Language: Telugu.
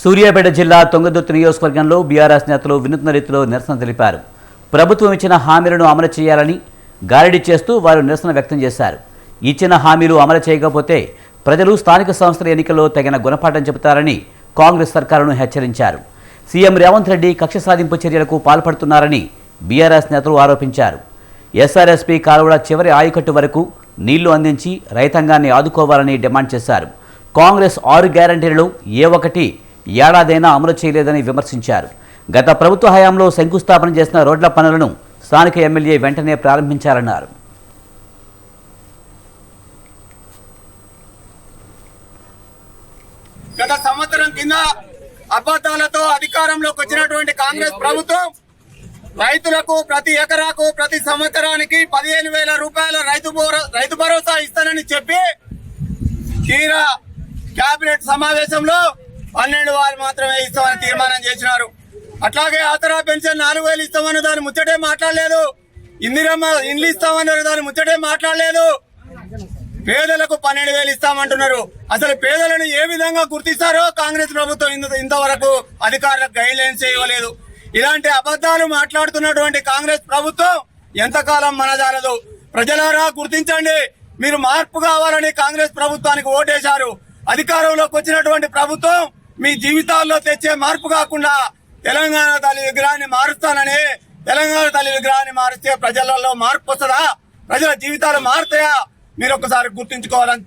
సూర్యాపేట జిల్లా తొంగదుర్తి నియోజకవర్గంలో బీఆర్ఎస్ నేతలు వినూత్న రీతిలో నిరసన తెలిపారు. ప్రభుత్వం ఇచ్చిన హామీలను అమలు చేయాలని గారడీ చేస్తూ వారు నిరసన వ్యక్తం చేశారు. ఇచ్చిన హామీలు అమలు చేయకపోతే ప్రజలు స్థానిక సంస్థల ఎన్నికల్లో తగిన గుణపాఠం చెబుతారని కాంగ్రెస్ సర్కారును హెచ్చరించారు. సీఎం రేవంత్ రెడ్డి కక్ష సాధింపు చర్యలకు పాల్పడుతున్నారని బీఆర్ఎస్ నేతలు ఆరోపించారు. ఎస్ఆర్ఎస్పీ కాలువల చివరి ఆయకట్టు వరకు నీళ్ళు అందించి రైతాంగాన్ని ఆదుకోవాలని డిమాండ్ చేశారు. కాంగ్రెస్ ఆరు గ్యారంటీలలో ఏ ఒక్కటి ఏడాదైనా అమలు చేయలేదని విమర్శించారు. గత ప్రభుత్వ హయాంలో శంకుస్థాపన చేసిన రోడ్ల పనులను స్థానిక ఎమ్మెల్యే వెంటనే ప్రారంభించారన్నారు. గత సంవత్సరం కింద అబద్ధాలతో అధికారంలోకి వచ్చినటువంటి కాంగ్రెస్ ప్రభుత్వం రైతులకు ప్రతి ఎకరాకు ప్రతి సంవత్సరానికి పదిహేను వేల రూపాయల రైతు భరో- రైతు భరోసా ఇస్తానని చెప్పి తీరా కేబినెట్ సమావేశంలో పన్నెండు వారు మాత్రమే ఇస్తామని తీర్మానం చేసినారు. అట్లాగే ఆతరా పెన్షన్ నాలుగు వేలు ఇస్తామని దాని ముచ్చటే మాట్లాడలేదు. ఇందిరమ్మ ఇండ్లు ఇస్తామన్నారు దాని ముచ్చటే మాట్లాడలేదు. పేదలకు పన్నెండు వేలు ఇస్తామంటున్నారు. అసలు పేదలను ఏ విధంగా గుర్తిస్తారో కాంగ్రెస్ ప్రభుత్వం ఇంతవరకు అధికారులకు గైడ్ లైన్స్ ఇవ్వలేదు. ఇలాంటి అబద్దాలు మాట్లాడుతున్నటువంటి కాంగ్రెస్ ప్రభుత్వం ఎంతకాలం మనజాలదు ప్రజలారా గుర్తించండి. మీరు మార్పు కావాలని కాంగ్రెస్ ప్రభుత్వానికి ఓటేశారు. అధికారంలోకి వచ్చినటువంటి ప్రభుత్వం మీ జీవితాల్లో తెచ్చే మార్పు కాకుండా తెలంగాణ తల్లి విగ్రహాన్ని మారుస్తానని తెలంగాణ తల్లి విగ్రహాన్ని మారిస్తే ప్రజలలో మార్పు వస్తుందా? ప్రజల జీవితాలు మారుతాయా? మీరు ఒకసారి గుర్తుంచుకోవాలని